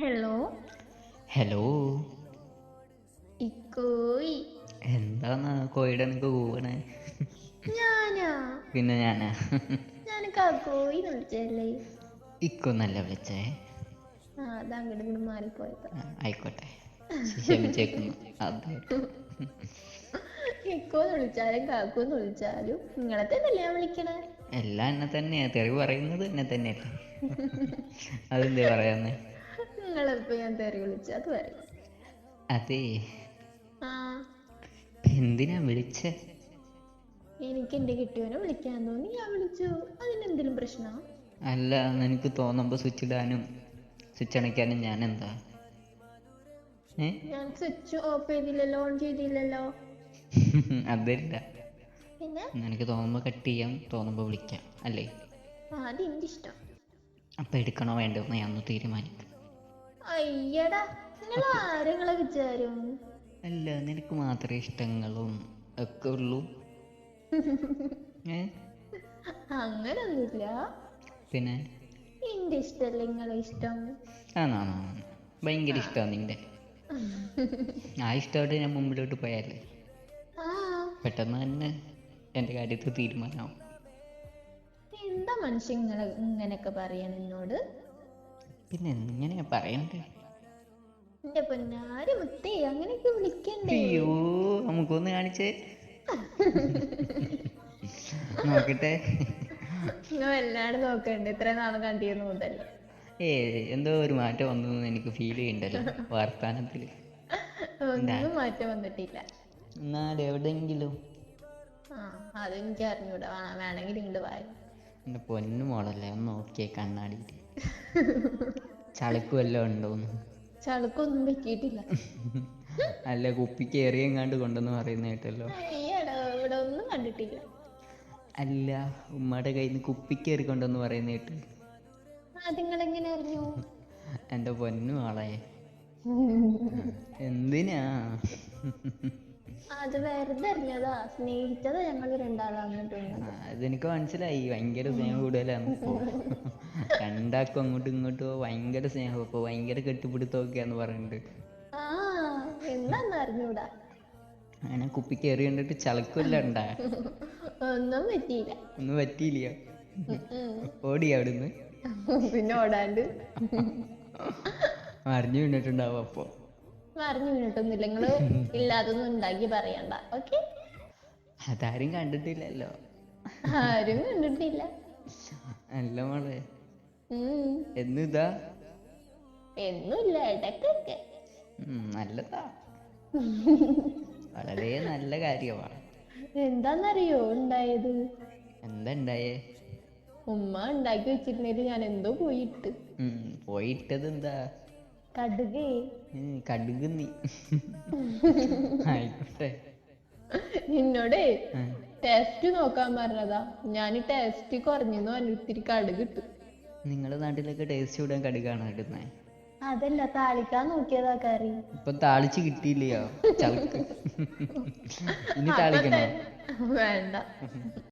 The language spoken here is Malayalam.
Hello hello ഇക്കോയി. എന്താന്ന് കോയിടെ എനിക്ക് കൂവണേ ഞാനാ? പിന്നെ ഞാനാ? ഞാൻ കാക്കോയി ഇക്കോ നല്ല വിളിച്ചേ. ആ അത് അങ്ങോട്ട് ഇങ്ങോട്ട് മാറിപ്പോയത്. ആയിക്കോട്ടെ. ക്ഷമിച്ചേക്കുന്നു. അതായിട്ട്. ഇക്കോ എന്ന് വിളിച്ചാലും കാക്കോ എന്ന് വിളിച്ചാലും നിങ്ങളെ തന്നെയല്ലേ ഞാൻ വിളിക്കണേ? എല്ലാം എന്നെ തന്നെയാ. തെറി പറയുന്നത് എന്നെ തന്നെയല്ലേ? അതെന്തേ പറയാന്നേ? നിങ്ങളിപ്പോ ഞാൻ തെറി വിളിച്ചു അത് അതെ. എന്തിനാ വിളിച്ചേ? എനിക്ക് എന്റെ കിട്ടിയവനെ വിളിക്കാൻ തോന്നി. ഞാൻ വിളിച്ചു. അതിനെന്തെങ്കിലും പ്രശ്നം? അല്ല എനിക്ക് തോന്നുമ്പോ സ്വിച്ച് ഇടാനും സ്വിച്ച് അണയ്ക്കാനും ഞാൻ എന്താ ഞാൻ സ്വിച്ച് ഓഫ് ചെയ്തില്ലല്ലോ ഓൺ ചെയ്തില്ലല്ലോ. അതല്ല. പിന്നെ? എനിക്ക് തോന്നുമ്പോ കട്ട് ചെയ്യാം തോന്നുമ്പോ വിളിക്കാം അല്ലേ? ആ അത് എന്റെ ഇഷ്ടം അപ്പൊ എടുക്കണോ വേണ്ടോ എന്ന് ഞാൻ തീരുമാനിക്കും. അയ്യടാ നിങ്ങൾ ആരെങ്ങളെ വിചാരം അല്ല നിനക്ക് മാത്രമേ ഇഷ്ടങ്ങളും ഒക്കെ ഉള്ളൂ. ഏ? അങ്ങനൊന്നുമില്ല. പിന്നെ? എന്റെ ഇഷ്ടല്ലേ നിങ്ങളെ ഇഷ്ടം? ആണോ ഭയങ്കര ഇഷ്ടമാണ് നിന്റെ. ആ ഇഷ്ടമായിട്ട് ഞാൻ മുമ്പിലോട്ട് പോയാലേ. പെട്ടെന്ന് തന്നെ എന്റെ കാര്യത്തിൽ തീരുമാനമാവും. എന്താ മനുഷ്യൻ ഇങ്ങനെ ഇങ്ങനെയൊക്കെ പറയാൻ എന്നോട് പിന്നെ എങ്ങനെയാ പറയണ്ടേ? എന്റെ പൊന്നാരി മുത്തേ അങ്ങനെയൊക്കെ വിളിക്കണ്ടേ? അയ്യോ നമുക്കൊന്ന് കാണിച്ചേ. നോക്കട്ടെ. നിങ്ങൾ വല്ലാണ്ട് നോക്കണ്ട്. ഇത്ര നാൾ കണ്ടിരുന്നു മുതൽ ഏ എന്തോ ഒരു മാറ്റം വന്നു എനിക്ക് ഫീൽ ചെയ്യണ്ടല്ലോ വർത്താനത്തിൽ ഒന്നും മാറ്റം വന്നിട്ടില്ല. എന്നാൽ എവിടെയെങ്കിലും ആ അതെനിക്ക് അറിഞ്ഞൂടാ. വേണം വേണമെങ്കിൽ ഇങ്ങോട്ട് വായി എന്റെ പൊന്നു മോളല്ലേ ഒന്ന് നോക്കിയേ കണ്ണാടിയിട്ട് ചളുക്ക് വല്ലതും ഉണ്ടോന്ന് ചളുക്കൊന്നും പറ്റിയിട്ടില്ല അല്ല കുപ്പിക്ക് എറിയെങ്ങാണ്ട് കൊണ്ടെന്ന് പറയുന്ന കേട്ടല്ലോ. ഇവിടെ ഒന്നും കണ്ടിട്ടില്ല. അല്ല ഉമ്മയുടെ കയ്യിൽ നിന്ന് കുപ്പിക്ക് കൊണ്ടെന്ന് പറയുന്ന കേട്ട്. അത് നിങ്ങളെങ്ങനെ അറിഞ്ഞു? എന്റെ പൊന്നു മോളെ എന്തിനാ? അത് വെറുതെ അറിഞ്ഞതാ. സ്നേഹിച്ചതാ ഞങ്ങൾ രണ്ടാളും അങ്ങോട്ടും ആ, ഇങ്ങോട്ടും അതെനിക്ക് മനസ്സിലായി. ഭയങ്കര സ്നേഹം കൂടുതലാണ് രണ്ടാക്കും അങ്ങോട്ടും ഇങ്ങോട്ടും ഭയങ്കര സ്നേഹം. ഇപ്പൊ ഭയങ്കര കെട്ടിപ്പിടുത്തൊക്കെയാന്ന് പറഞ്ഞിട്ട് ആ അറിഞ്ഞൂടാ. അങ്ങനെ കുപ്പി കയറി കണ്ടിട്ട് ചളക്കുമല്ല ഉണ്ടാ ഒന്നും പറ്റിയില്ല. ഒന്നും പറ്റിയില്ല. ഓടി അവിടുന്ന്. പിന്നെ ഓടാണ്ട്. അറിഞ്ഞു വീണിട്ടുണ്ടാവും അപ്പോ. മറിഞ്ഞു വീണിട്ടൊന്നുമില്ല. നിങ്ങൾ ഇല്ലാതൊന്നും ഉണ്ടാക്കി പറയണ്ട. ഓക്കെ അതാരും കണ്ടിട്ടില്ലല്ലോ. ആരും കണ്ടിട്ടില്ല. അല്ല മോളെ. എന്നിതാ? എന്നുമില്ല ഇടയ്ക്കൊക്കെ. ഉം, നല്ലതാ. വളരെ നല്ല കാര്യമാണ് എന്താന്നറിയോ ഉണ്ടായത്? എന്താ ഉണ്ടായേ ഉമ്മ ഉണ്ടാക്കി വെച്ചിരുന്നതിൽ ഞാൻ എന്തോ പോയിട്ട് പോയിട്ടത് എന്താ കടുകേ. കടുക് നീ. ആയിക്കോട്ടെ. എന്നോടേ ഉം. ടെസ്റ്റ് നോക്കാൻ പറഞ്ഞതാ. ഞാൻ ടെസ്റ്റ് കുറഞ്ഞെന്ന് പറഞ്ഞു ഇത്തിരി കടുക് ഇട്ടു. നിങ്ങളുടെ നാട്ടിലൊക്കെ ടേസ്റ്റ് വിടാൻ കടുകാണ് ഇടുന്നേ? അതല്ല താളിക്കാൻ നോക്കിയതാ കറി. ഇപ്പൊ താളിച്ച് കിട്ടിയില്ലയോ? ചളുക്ക് ഇനി താളിക്കണോ? വേണ്ട.